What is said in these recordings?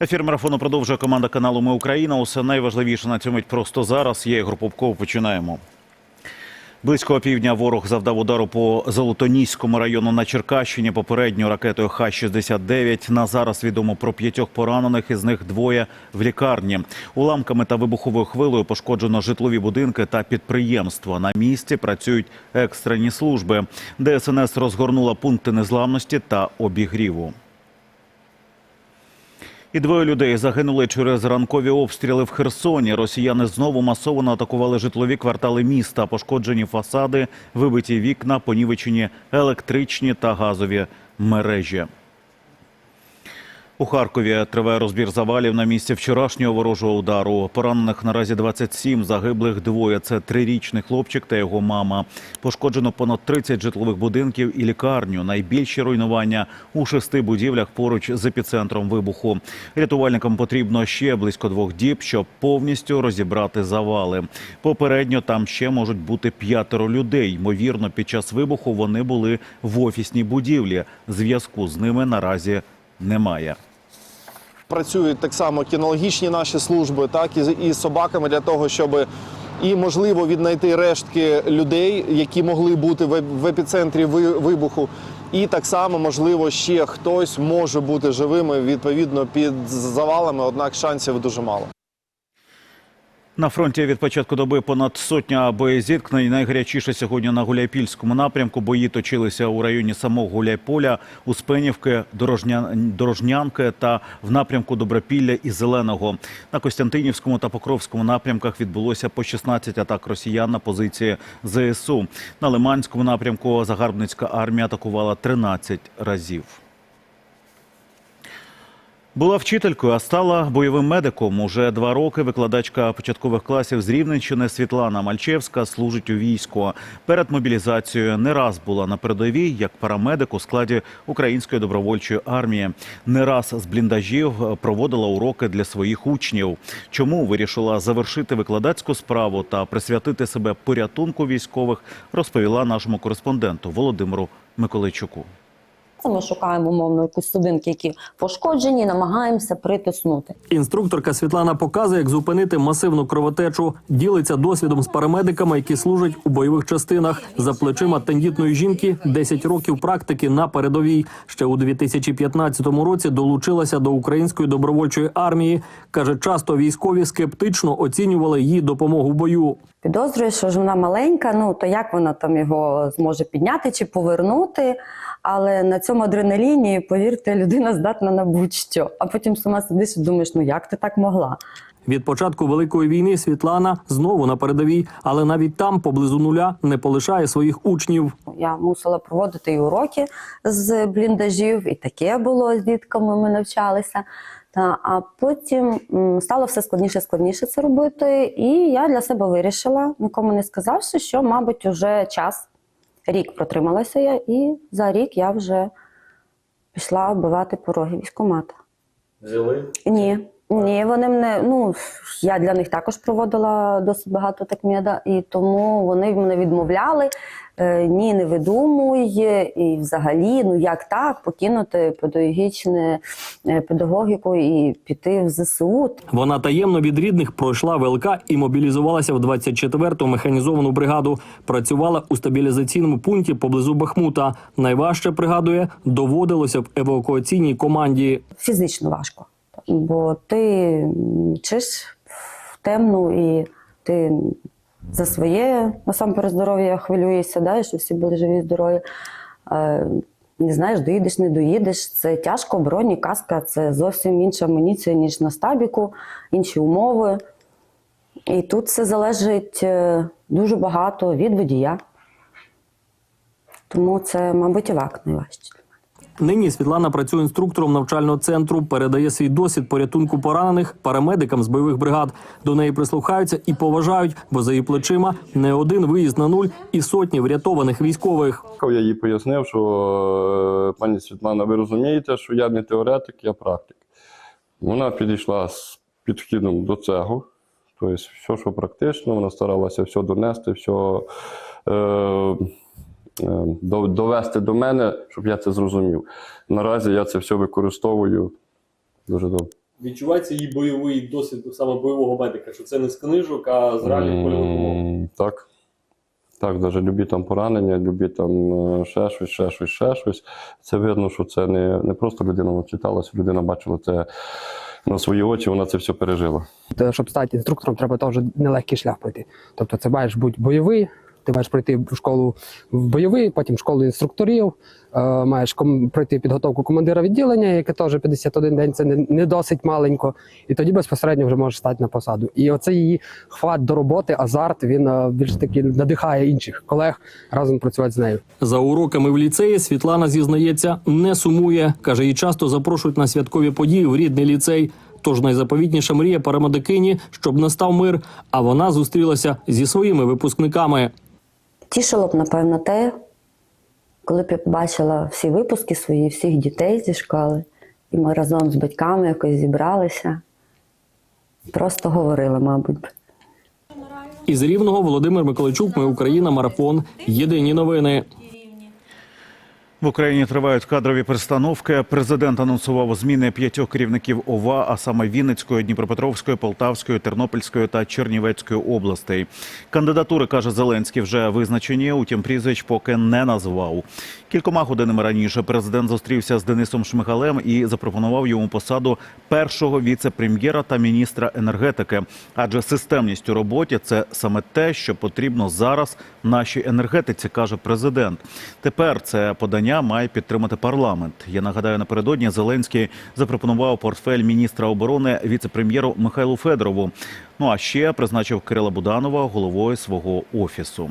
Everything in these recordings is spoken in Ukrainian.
Ефір марафону продовжує команда каналу Ми Україна. Усе найважливіше на мить просто зараз. Я Ігор Попков. Починаємо. Близько півдня ворог завдав удару по Золотоніському району на Черкащині. Попередньо ракетою Х-69. На зараз відомо про п'ятьох поранених, із них двоє в лікарні. Уламками та вибуховою хвилею пошкоджено житлові будинки та підприємства. На місці працюють екстрені служби. ДСНС розгорнула пункти незламності та обігріву. І двоє людей загинули через ранкові обстріли в Херсоні. Росіяни знову масово атакували житлові квартали міста. Пошкоджені фасади, вибиті вікна, понівечені електричні та газові мережі. У Харкові триває розбір завалів на місці вчорашнього ворожого удару. Поранених наразі 27, загиблих двоє. Це трирічний хлопчик та його мама. Пошкоджено понад 30 житлових будинків і лікарню. Найбільші руйнування у шести будівлях поруч з епіцентром вибуху. Рятувальникам потрібно ще близько двох діб, щоб повністю розібрати завали. Попередньо там ще можуть бути п'ятеро людей. Ймовірно, під час вибуху вони були в офісній будівлі. Зв'язку з ними наразі немає. Працюють так само кінологічні наші служби, так і, з- собаками для того, щоб і можливо віднайти рештки людей, які могли бути в, епіцентрі вибуху. І так само, можливо, ще хтось може бути живими відповідно під завалами, однак шансів дуже мало. На фронті від початку доби понад сотня боєзіткнень. Найгарячіше сьогодні на Гуляйпільському напрямку. Бої точилися у районі самого Гуляйполя, Успенівки, Дорожня... Дорожнянки та в напрямку Добропілля і Зеленого. На Костянтинівському та Покровському напрямках відбулося по 16 атак росіян на позиції ЗСУ. На Лиманському напрямку загарбницька армія атакувала 13 разів. Була вчителькою, а стала бойовим медиком. Уже два роки викладачка початкових класів з Рівненщини Світлана Мальчевська служить у війську. Перед мобілізацією не раз була на передовій як парамедик у складі української добровольчої армії. Не раз з бліндажів проводила уроки для своїх учнів. Чому вирішила завершити викладацьку справу та присвятити себе порятунку військових, розповіла нашому кореспонденту Володимиру Миколайчуку. Це ми шукаємо умовно якісь судинки, які пошкоджені, намагаємося притиснути. Інструкторка Світлана показує, як зупинити масивну кровотечу, ділиться досвідом з парамедиками, які служать у бойових частинах. За плечима тендітної жінки 10 років практики на передовій. Ще у 2015 році долучилася до української добровольчої армії. каже, часто військові скептично оцінювали її допомогу в бою. Підозрюю, що ж вона маленька, ну то як вона там його зможе підняти чи повернути. Але на цьому адреналіні, повірте, людина здатна на будь-що. А потім сама сидиш і думаєш, ну як ти так могла? Від початку великої війни Світлана знову на передовій, але навіть там, поблизу нуля, не полишає своїх учнів. Я мусила проводити і уроки з бліндажів, і таке було з дітками. Ми навчалися. Та, а потім стало все складніше складніше це робити. І я для себе вирішила, нікому не сказавши, що, мабуть, уже час. Рік протрималася я, і за рік я вже пішла вбивати пороги військкомата. Взяли? Ні, ні, вони мене. Ну я для них також проводила досить багато такмеда, і тому вони мене відмовляли. Е, ні, не видумуй, і взагалі, ну як так, покинути педагогічне е, педагогіку і піти в ЗСУ. Вона таємно від рідних пройшла ВЛК і мобілізувалася в 24-ту механізовану бригаду. Працювала у стабілізаційному пункті поблизу Бахмута. Найважче пригадує, доводилося в евакуаційній команді. Фізично важко, бо ти мчиш в темну і ти за своє насамперед здоров'я хвилюєшся, да, що всі були живі, здорові. Е, не знаєш, доїдеш, не доїдеш. Це тяжко, броні, каска це зовсім інша амуніція, ніж на стабіку, інші умови. І тут все залежить е, дуже багато від водія. Тому це, мабуть, івак найважче. Нині Світлана працює інструктором навчального центру, передає свій досвід порятунку поранених парамедикам з бойових бригад. До неї прислухаються і поважають, бо за її плечима не один виїзд на нуль і сотні врятованих військових. Я їй пояснив, що е, пані Світлана, ви розумієте, що я не теоретик, я практик. Вона підійшла з підхідом до цього. Тобто, все, що практично, вона старалася все донести, все е, довести до мене, щоб я це зрозумів. Наразі я це все використовую дуже добре. Відчувається її бойовий досвід саме бойового медика, що це не з книжок, а з реальних польових умов. Так. Так, навіть любі там поранення, любі там е, ще щось, ще щось, ще щось. Це видно, що це не, не просто людина начиталася, людина бачила це на свої очі, вона це все пережила. Щоб стати інструктором, треба теж нелегкий шлях пройти. Тобто, це маєш бути бойовий, ти маєш пройти в школу в бойовий, потім школу інструкторів, е, маєш пройти підготовку командира відділення, яке теж 51 день, це не, не досить маленько. І тоді безпосередньо вже можеш стати на посаду. І оцей її хват до роботи, азарт, він е, більш таки надихає інших колег разом працювати з нею. За уроками в ліцеї Світлана зізнається, не сумує. каже, її часто запрошують на святкові події в рідний ліцей. Тож найзаповітніша мрія парамедикині, щоб настав мир. А вона зустрілася зі своїми випускниками. Тішило б, напевно, те, коли б я побачила всі випуски свої, всіх дітей зі школи, і ми разом з батьками якось зібралися. Просто говорили, мабуть. Із рівного Володимир Миколайчук. Ми Україна. Марафон. Єдині новини. В Україні тривають кадрові перестановки. Президент анонсував зміни п'ятьох керівників ОВА, а саме Вінницької, Дніпропетровської, Полтавської, Тернопільської та Чернівецької областей. Кандидатури каже Зеленський вже визначені. Утім, прізвищ поки не назвав. Кількома годинами раніше президент зустрівся з Денисом Шмигалем і запропонував йому посаду першого віце-прем'єра та міністра енергетики. Адже системність у роботі це саме те, що потрібно зараз нашій енергетиці, каже президент. Тепер це подання має підтримати парламент. Я нагадаю, напередодні Зеленський запропонував портфель міністра оборони віце-прем'єру Михайлу Федорову. Ну а ще призначив Кирила Буданова головою свого офісу.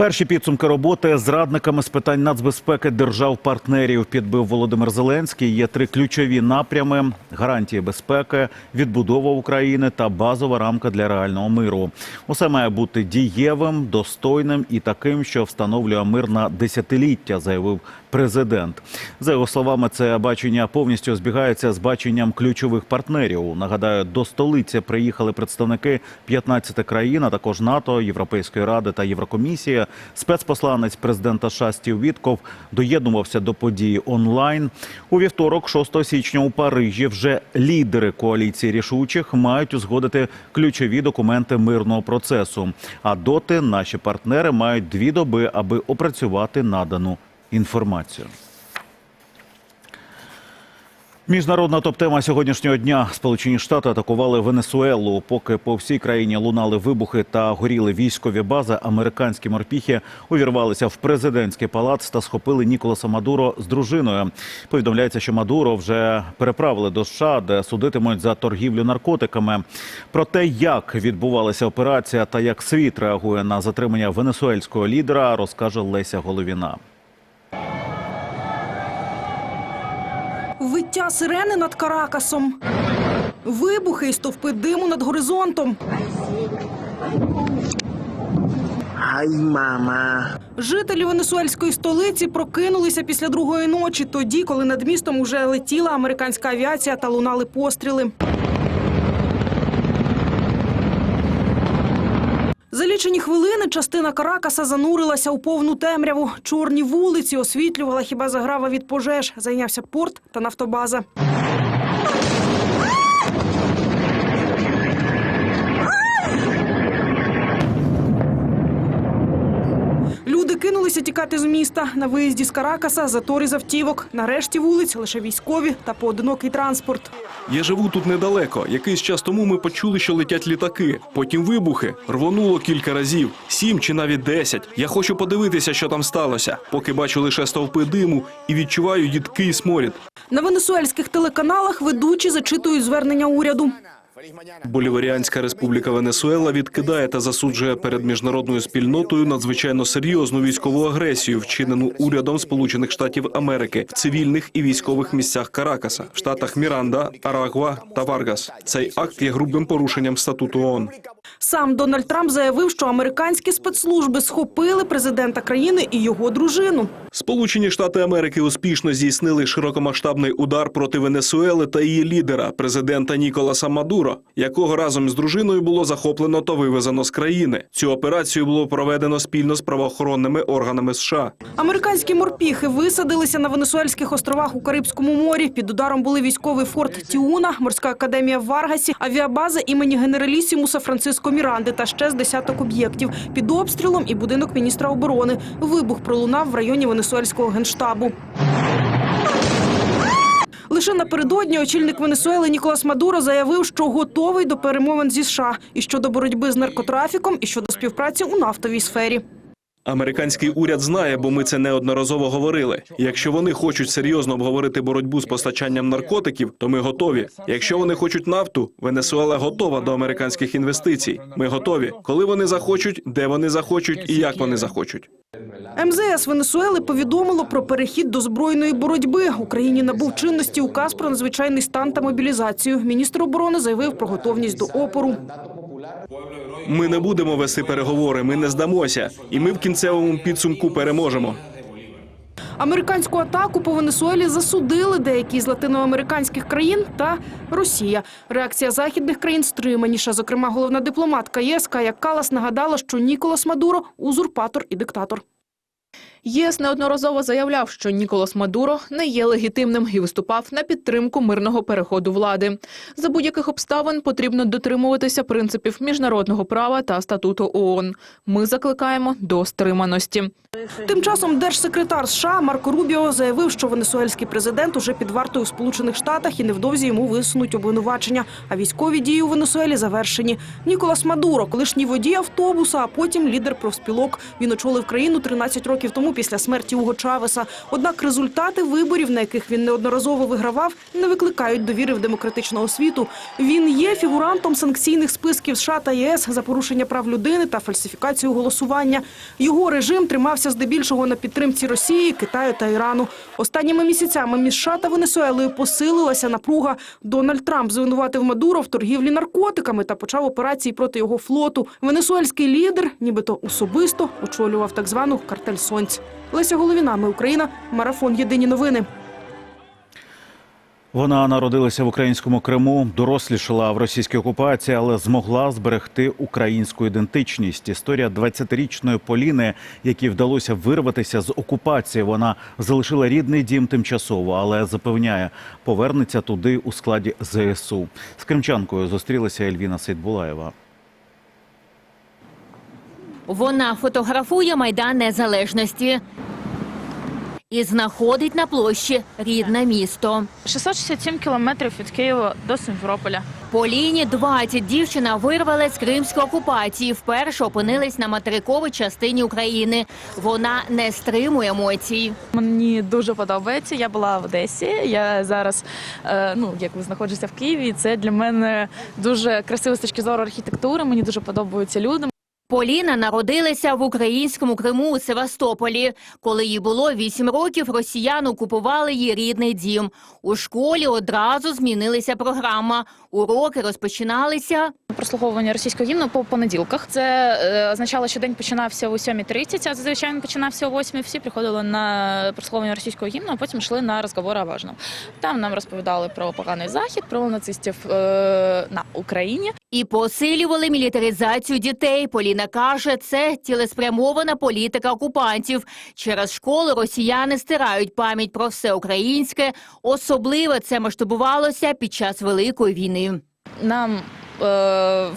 Перші підсумки роботи з радниками з питань нацбезпеки держав-партнерів підбив Володимир Зеленський. Є три ключові напрями: гарантії безпеки, відбудова України та базова рамка для реального миру. Усе має бути дієвим, достойним і таким, що встановлює мир на десятиліття, заявив президент. За його словами, це бачення повністю збігається з баченням ключових партнерів. Нагадаю, до столиці приїхали представники 15 країн, а також НАТО, Європейської ради та Єврокомісії. Спецпосланець президента США Стів Вітков доєднувався до події онлайн. У вівторок, 6 січня, у Парижі вже лідери коаліції рішучих мають узгодити ключові документи мирного процесу. А доти наші партнери мають дві доби, аби опрацювати надану інформацію. Міжнародна топ-тема сьогоднішнього дня. Сполучені Штати атакували Венесуелу. Поки по всій країні лунали вибухи та горіли військові бази, американські морпіхи увірвалися в президентський палац та схопили Ніколаса Мадуро з дружиною. Повідомляється, що Мадуро вже переправили до США, де судитимуть за торгівлю наркотиками. Про те, як відбувалася операція та як світ реагує на затримання венесуельського лідера, розкаже Леся Головіна. Виття сирени над Каракасом. Вибухи і стовпи диму над горизонтом. Ай, мама. Жителі венесуельської столиці прокинулися після другої ночі, тоді, коли над містом уже летіла американська авіація та лунали постріли. За лічені хвилини частина Каракаса занурилася у повну темряву. Чорні вулиці освітлювала хіба заграва від пожеж. Зайнявся порт та нафтобаза. Кинулися тікати з міста. На виїзді з Каракаса затори з автівок. Нарешті вулиць лише військові та поодинокий транспорт. Я живу тут недалеко. Якийсь час тому ми почули, що летять літаки. Потім вибухи. Рвонуло кілька разів, сім чи навіть десять. Я хочу подивитися, що там сталося. Поки бачу лише стовпи диму і відчуваю їдкий сморід. На венесуельських телеканалах ведучі зачитують звернення уряду. Боліваріанська республіка Венесуела відкидає та засуджує перед міжнародною спільнотою надзвичайно серйозну військову агресію, вчинену урядом Сполучених Штатів Америки в цивільних і військових місцях Каракаса, в штатах Міранда, Арагва та Варгас. Цей акт є грубим порушенням статуту ООН. Сам Дональд Трамп заявив, що американські спецслужби схопили президента країни і його дружину. Сполучені Штати Америки успішно здійснили широкомасштабний удар проти Венесуели та її лідера, президента Ніколаса Мадуро, якого разом з дружиною було захоплено та вивезено з країни. Цю операцію було проведено спільно з правоохоронними органами США. Американські морпіхи висадилися на Венесуельських островах у Карибському морі. Під ударом були військовий форт Тіуна, морська академія в Варгасі, авіабаза імені генералісімуса Франциско Міранди та ще з десяток об'єктів. Під обстрілом і будинок міністра оборони. Вибух пролунав в районі Венесуельського генштабу. Лише напередодні очільник Венесуели Ніколас Мадуро заявив, що готовий до перемовин зі США і щодо боротьби з наркотрафіком, і щодо співпраці у нафтовій сфері. Американський уряд знає, бо ми це неодноразово говорили. Якщо вони хочуть серйозно обговорити боротьбу з постачанням наркотиків, то ми готові. Якщо вони хочуть нафту, Венесуела готова до американських інвестицій. Ми готові. Коли вони захочуть, де вони захочуть і як вони захочуть. МЗС Венесуели повідомило про перехід до збройної боротьби. Україні набув чинності указ про надзвичайний стан та мобілізацію. Міністр оборони заявив про готовність до опору. Ми не будемо вести переговори, ми не здамося, і ми в кінцевому підсумку переможемо. Американську атаку по Венесуелі засудили деякі з латиноамериканських країн та Росія. Реакція західних країн стриманіша. Зокрема, головна дипломатка ЄС Кая Калас нагадала, що Ніколас Мадуро – узурпатор і диктатор. ЄС неодноразово заявляв, що Ніколас Мадуро не є легітимним і виступав на підтримку мирного переходу влади. За будь-яких обставин потрібно дотримуватися принципів міжнародного права та статуту ООН. Ми закликаємо до стриманості. Тим часом держсекретар США Марко Рубіо заявив, що венесуельський президент уже під вартою в Сполучених Штатах і невдовзі йому висунуть обвинувачення. А військові дії у Венесуелі завершені. Ніколас Мадуро, колишній водій автобуса, а потім лідер профспілок. Він очолив країну 13 років тому після смерті Уго Чавеса. Однак результати виборів, на яких він неодноразово вигравав, не викликають довіри в демократичного світу. Він є фігурантом санкційних списків США та ЄС за порушення прав людини та фальсифікацію голосування. Його режим тримався здебільшого на підтримці Росії, Китаю та Ірану. Останніми місяцями між США та Венесуелою посилилася напруга. Дональд Трамп звинуватив Мадуро в торгівлі наркотиками та почав операції проти його флоту. Венесуельський лідер, нібито особисто, очолював так звану картель сонць. Леся Головіна, ми Україна, марафон Єдині новини. Вона народилася в українському Криму, дорослішала в російській окупації, але змогла зберегти українську ідентичність. Історія 20-річної Поліни, якій вдалося вирватися з окупації. Вона залишила рідний дім тимчасово, але запевняє, повернеться туди у складі ЗСУ. З кримчанкою зустрілася Ельвіна Сейдбулаєва. Вона фотографує Майдан Незалежності і знаходить на площі рідне місто. 667 кілометрів від Києва до Симферополя. Поліні 20 дівчина вирвалась з кримської окупації. Вперше опинилась на материковій частині України. Вона не стримує емоцій. Мені дуже подобається. Я була в Одесі. Я зараз е, ну як ви знаходжуся в Києві. і Це для мене дуже красиво з точки зору архітектури. Мені дуже подобаються люди. Поліна народилася в українському Криму у Севастополі. Коли їй було 8 років, росіяни окупували її рідний дім. У школі одразу змінилася програма. Уроки розпочиналися Прослуховування російського гімну по понеділках. Це е, означало, що день починався о 7.30, а зазвичай він починався о 8. Всі приходили на прослуховування російського гімну, а потім йшли на розговори важно. Там нам розповідали про поганий захід, про нацистів е, на Україні. і посилювали мілітаризацію дітей. Поліна каже, це цілеспрямована політика окупантів. Через школи росіяни стирають пам'ять про все українське. Особливо це масштабувалося під час великої війни. Нам е,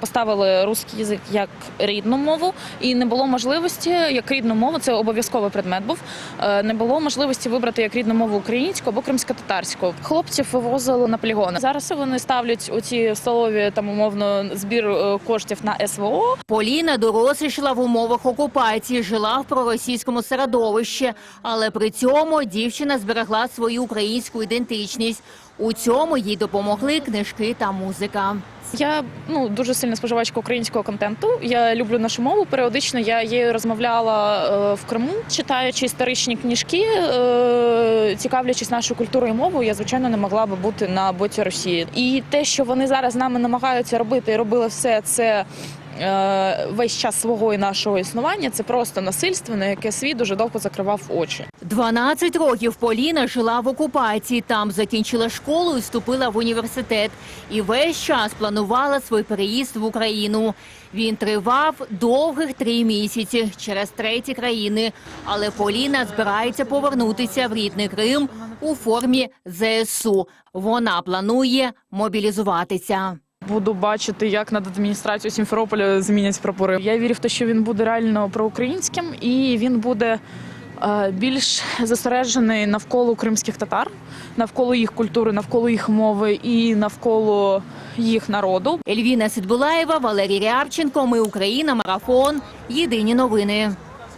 поставили русський язик як рідну мову, і не було можливості як рідну мову, це обов'язковий предмет був. Е, не було можливості вибрати як рідну мову українську або кримсько-татарську. Хлопців вивозили на полігони. Зараз вони ставлять у ці столові там умовно збір е, коштів на СВО. Поліна дорослішала в умовах окупації, жила в проросійському середовищі, але при цьому дівчина зберегла свою українську ідентичність. У цьому їй допомогли книжки та музика. Я ну дуже сильна споживачка українського контенту. Я люблю нашу мову. Періодично я її розмовляла е, в Криму, читаючи історичні книжки, е, цікавлячись нашою культурою і мовою, я звичайно не могла би бути на боці Росії. І те, що вони зараз з нами намагаються робити, і робили все це. Е, Весь час свого і нашого існування це просто насильство, на яке світ дуже довго закривав очі. 12 років Поліна жила в окупації. Там закінчила школу і вступила в університет. І весь час планувала свій переїзд в Україну. Він тривав довгих три місяці через треті країни. Але Поліна збирається повернутися в рідний Крим у формі ЗСУ. Вона планує мобілізуватися. Буду бачити, як над адміністрацією Сімферополя змінять прапори. Я вірю в те, що він буде реально проукраїнським і він буде е, більш зосереджений навколо кримських татар, навколо їх культури, навколо їх мови і навколо їх народу. Ельвіна Сидбулаєва, Валерій Рябченко. Ми Україна. Марафон. Єдині новини.